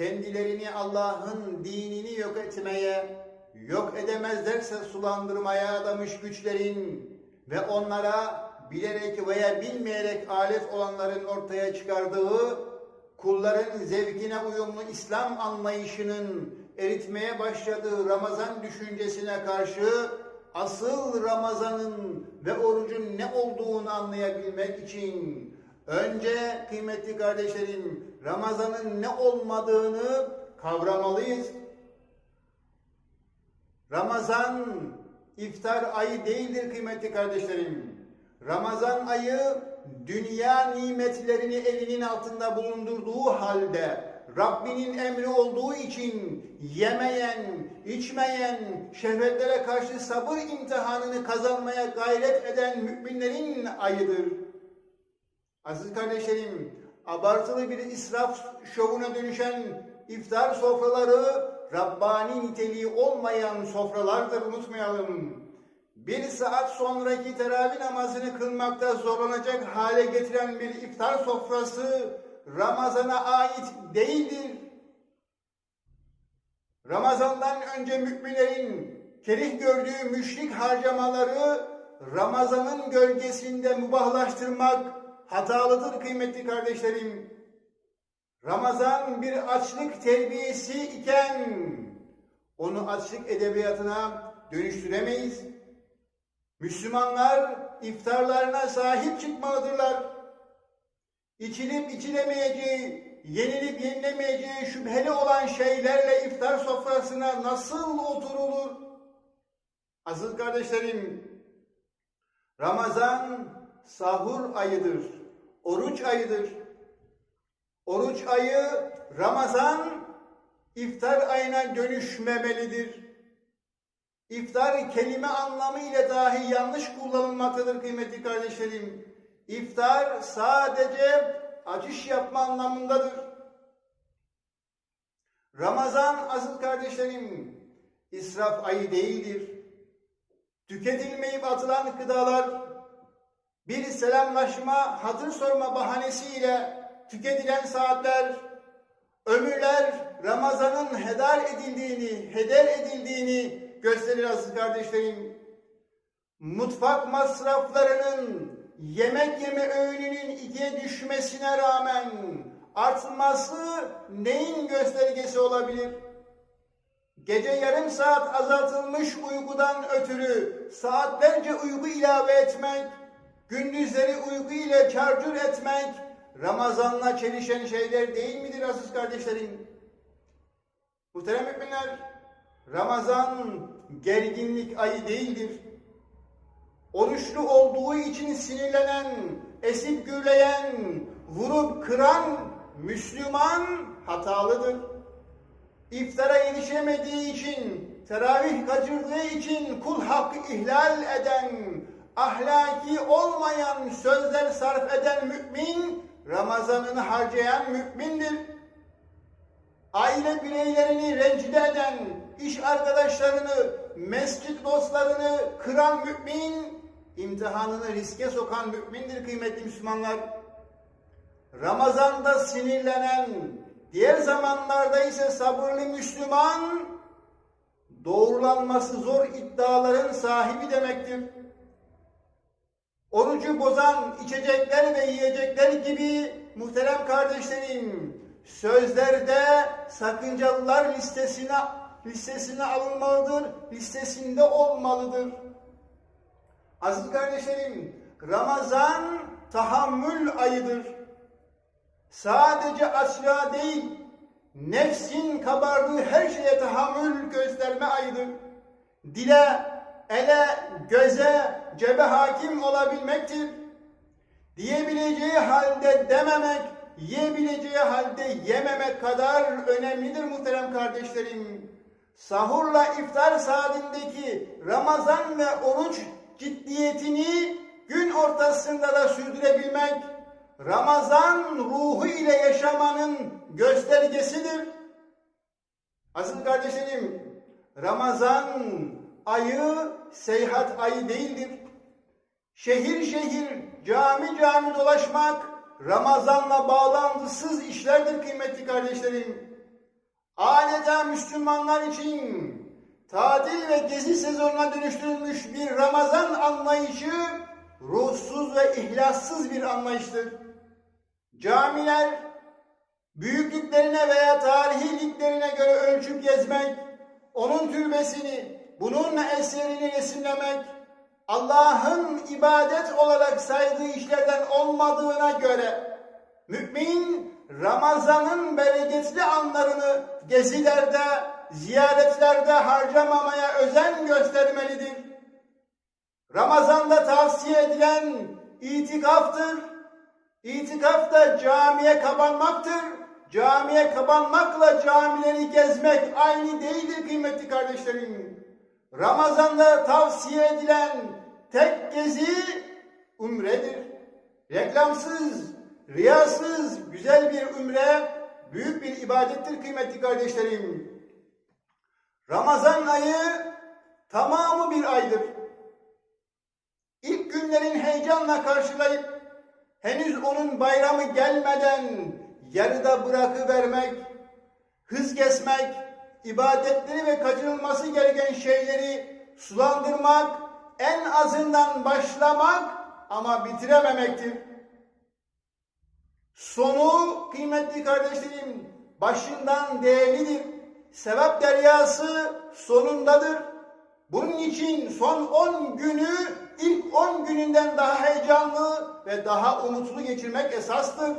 kendilerini Allah'ın dinini yok etmeye, yok edemezlerse sulandırmaya adamış güçlerin ve onlara bilerek veya bilmeyerek alet olanların ortaya çıkardığı kulların zevkine uyumlu İslam anlayışının eritmeye başladığı Ramazan düşüncesine karşı asıl Ramazan'ın ve orucun ne olduğunu anlayabilmek için önce kıymetli kardeşlerim Ramazan'ın ne olmadığını kavramalıyız. Ramazan iftar ayı değildir kıymetli kardeşlerim. Ramazan ayı dünya nimetlerini elinin altında bulundurduğu halde Rabbinin emri olduğu için yemeyen, içmeyen, şehvetlere karşı sabır imtihanını kazanmaya gayret eden müminlerin ayıdır. Aziz kardeşlerim, abartılı bir israf şovuna dönüşen iftar sofraları Rabbani niteliği olmayan sofralardır unutmayalım. Bir saat sonraki teravih namazını kılmakta zorlanacak hale getiren bir iftar sofrası Ramazan'a ait değildir. Ramazandan önce müminlerin kerih gördüğü müşrik harcamaları Ramazan'ın gölgesinde mubahlaştırmak hatalıdır kıymetli kardeşlerim. Ramazan bir açlık terbiyesi iken onu açlık edebiyatına dönüştüremeyiz. Müslümanlar iftarlarına sahip çıkmalıdırlar. İçilip içilemeyeceği, yenilip yenilemeyeceği şüpheli olan şeylerle iftar sofrasına nasıl oturulur? Aziz kardeşlerim, Ramazan sahur ayıdır, oruç ayıdır. Oruç ayı Ramazan iftar ayına dönüşmemelidir. İftar kelime anlamı ile dahi yanlış kullanılmaktadır kıymetli kardeşlerim. İftar sadece acış yapma anlamındadır. Ramazan aziz kardeşlerim israf ayı değildir. Tüketilmeyip atılan gıdalar bir selamlaşma, hatır sorma bahanesiyle tüketilen saatler, ömürler Ramazan'ın heder edildiğini, heder edildiğini gösterir aziz kardeşlerim. Mutfak masraflarının yemek yeme öğününün ikiye düşmesine rağmen artması neyin göstergesi olabilir? Gece yarım saat azaltılmış uykudan ötürü saatlerce uyku ilave etmek, gündüzleri uyku ile çarçur etmek, Ramazan'la çelişen şeyler değil midir aziz kardeşlerim? Muhterem müminler, Ramazan gerginlik ayı değildir. Oruçlu olduğu için sinirlenen, esip gürleyen, vurup kıran Müslüman hatalıdır. İftara yetişemediği için, teravih kaçırdığı için kul hakkı ihlal eden, ahlaki olmayan sözler sarf eden mümin, Ramazanını harcayan mümindir. Aile bireylerini rencide eden, iş arkadaşlarını, mescit dostlarını kıran mümin, imtihanını riske sokan mümindir kıymetli Müslümanlar. Ramazanda sinirlenen, diğer zamanlarda ise sabırlı Müslüman, doğrulanması zor iddiaların sahibi demektir. Orucu bozan içecekler ve yiyecekler gibi muhterem kardeşlerim, sözlerde sakıncalılar listesine listesine alınmalıdır, listesinde olmalıdır. Aziz kardeşlerim, Ramazan tahammül ayıdır. Sadece açlığa değil, nefsin kabardığı her şeye tahammül gösterme ayıdır. Dile, ele, göze, cebe hakim olabilmektir. Diyebileceği halde dememek, yiyebileceği halde yememek kadar önemlidir muhterem kardeşlerim. Sahurla iftar saatindeki Ramazan ve oruç ciddiyetini gün ortasında da sürdürebilmek, Ramazan ruhu ile yaşamanın göstergesidir. Aziz kardeşlerim, Ramazan ayı seyhat ayı değildir. Şehir şehir, cami cami dolaşmak Ramazanla bağlantısız işlerdir kıymetli kardeşlerim. adeta Müslümanlar için tatil ve gezi sezonuna dönüştürülmüş bir Ramazan anlayışı ruhsuz ve ihlassız bir anlayıştır. Camiler büyüklüklerine veya tarihiliklerine göre ölçüp gezmek, onun türbesini, bunun eserini resimlemek, Allah'ın ibadet olarak saydığı işlerden olmadığına göre mümin Ramazan'ın bereketli anlarını gezilerde, ziyaretlerde harcamamaya özen göstermelidir. Ramazan'da tavsiye edilen itikaftır. İtikaf da camiye kapanmaktır. Camiye kapanmakla camileri gezmek aynı değildir kıymetli kardeşlerim. Ramazan'da tavsiye edilen tek gezi umredir. Reklamsız, riyasız, güzel bir umre büyük bir ibadettir kıymetli kardeşlerim. Ramazan ayı tamamı bir aydır. İlk günlerin heyecanla karşılayıp henüz onun bayramı gelmeden yarıda bırakıvermek, hız kesmek, ibadetleri ve kaçınılması gereken şeyleri sulandırmak, en azından başlamak ama bitirememektir. Sonu kıymetli kardeşlerim başından değerlidir. Sevap deryası sonundadır. Bunun için son 10 günü ilk 10 gününden daha heyecanlı ve daha umutlu geçirmek esastır.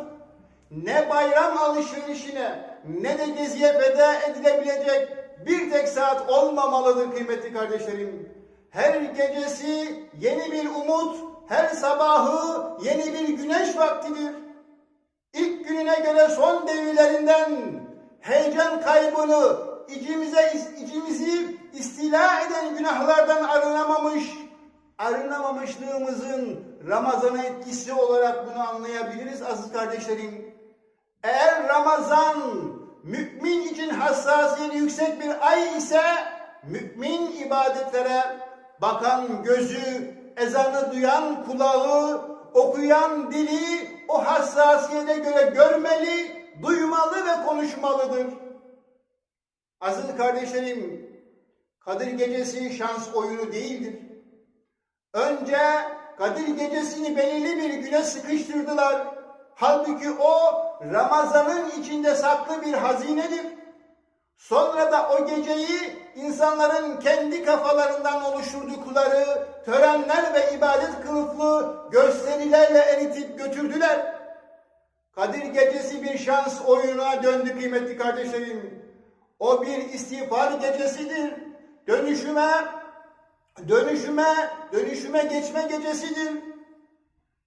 Ne bayram alışverişine ne de geziye feda edilebilecek bir tek saat olmamalıdır kıymetli kardeşlerim. Her gecesi yeni bir umut, her sabahı yeni bir güneş vaktidir. İlk gününe göre son devirlerinden heyecan kaybını içimize içimizi istila eden günahlardan arınamamış, arınamamışlığımızın Ramazan'a etkisi olarak bunu anlayabiliriz aziz kardeşlerim. Eğer Ramazan mümin için hassasiyeti yüksek bir ay ise mümin ibadetlere bakan gözü, ezanı duyan kulağı, okuyan dili o hassasiyete göre görmeli, duymalı ve konuşmalıdır. Aziz kardeşlerim, Kadir Gecesi şans oyunu değildir. Önce Kadir Gecesi'ni belirli bir güne sıkıştırdılar. Halbuki o Ramazan'ın içinde saklı bir hazinedir. Sonra da o geceyi insanların kendi kafalarından oluşturdukları törenler ve ibadet kılıflı gösterilerle eritip götürdüler. Kadir gecesi bir şans oyununa döndü kıymetli kardeşlerim. O bir istiğfar gecesidir. Dönüşüme, dönüşüme, dönüşüme geçme gecesidir.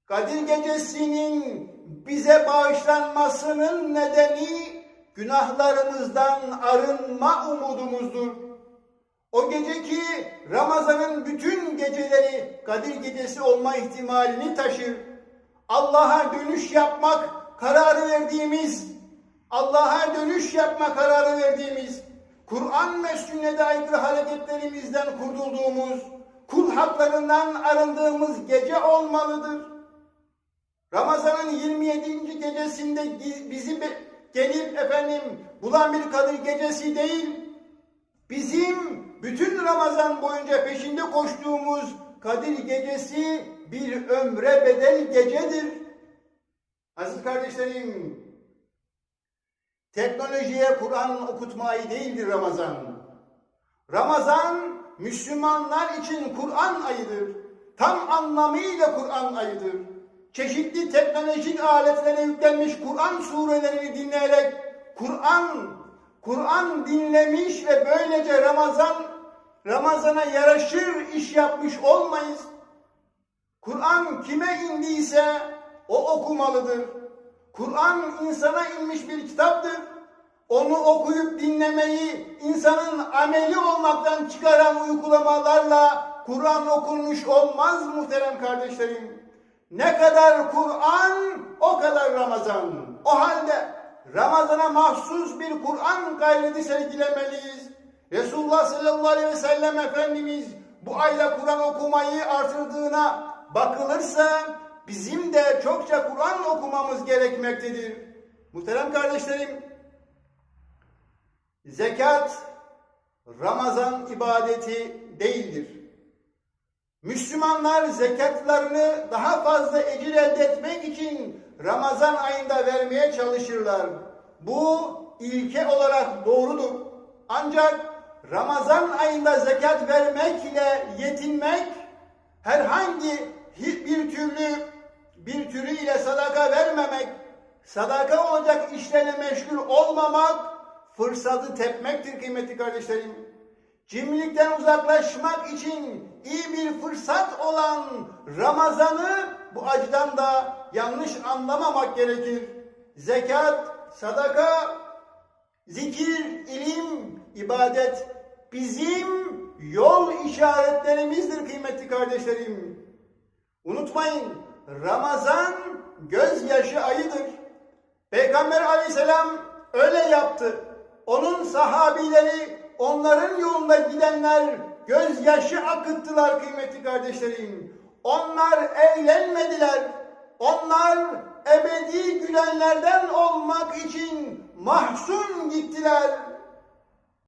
Kadir gecesinin bize bağışlanmasının nedeni günahlarımızdan arınma umudumuzdur. O geceki Ramazan'ın bütün geceleri Kadir gecesi olma ihtimalini taşır. Allah'a dönüş yapmak kararı verdiğimiz, Allah'a dönüş yapma kararı verdiğimiz, Kur'an ve sünnete aykırı hareketlerimizden kurtulduğumuz, kul haklarından arındığımız gece olmalıdır. Ramazan'ın 27. gecesinde bizi gelip efendim bulan bir Kadir gecesi değil, bizim bütün Ramazan boyunca peşinde koştuğumuz Kadir gecesi bir ömre bedel gecedir. Aziz kardeşlerim, teknolojiye Kur'an okutmayı değildir Ramazan. Ramazan, Müslümanlar için Kur'an ayıdır. Tam anlamıyla Kur'an ayıdır. Çeşitli teknolojik aletlere yüklenmiş Kur'an surelerini dinleyerek Kur'an Kur'an dinlemiş ve böylece Ramazan Ramazana yaraşır iş yapmış olmayız. Kur'an kime indiyse o okumalıdır. Kur'an insana inmiş bir kitaptır. Onu okuyup dinlemeyi insanın ameli olmaktan çıkaran uygulamalarla Kur'an okunmuş olmaz muhterem kardeşlerim. Ne kadar Kur'an o kadar Ramazan. O halde Ramazana mahsus bir Kur'an gayreti sergilemeliyiz. Resulullah sallallahu aleyhi ve sellem Efendimiz bu ayda Kur'an okumayı artırdığına bakılırsa bizim de çokça Kur'an okumamız gerekmektedir. Muhterem kardeşlerim, Zekat Ramazan ibadeti değildir. Müslümanlar zekatlarını daha fazla ecir elde etmek için Ramazan ayında vermeye çalışırlar. Bu ilke olarak doğrudur. Ancak Ramazan ayında zekat vermek ile yetinmek herhangi bir türlü bir türü ile sadaka vermemek, sadaka olacak işlerle meşgul olmamak fırsatı tepmektir kıymetli kardeşlerim. Cimrilikten uzaklaşmak için iyi fırsat olan Ramazan'ı bu açıdan da yanlış anlamamak gerekir. Zekat, sadaka, zikir, ilim, ibadet bizim yol işaretlerimizdir kıymetli kardeşlerim. Unutmayın Ramazan gözyaşı ayıdır. Peygamber aleyhisselam öyle yaptı. Onun sahabileri, onların yolunda gidenler gözyaşı akıttılar kıymetli kardeşlerim. Onlar eğlenmediler. Onlar ebedi gülenlerden olmak için mahzun gittiler.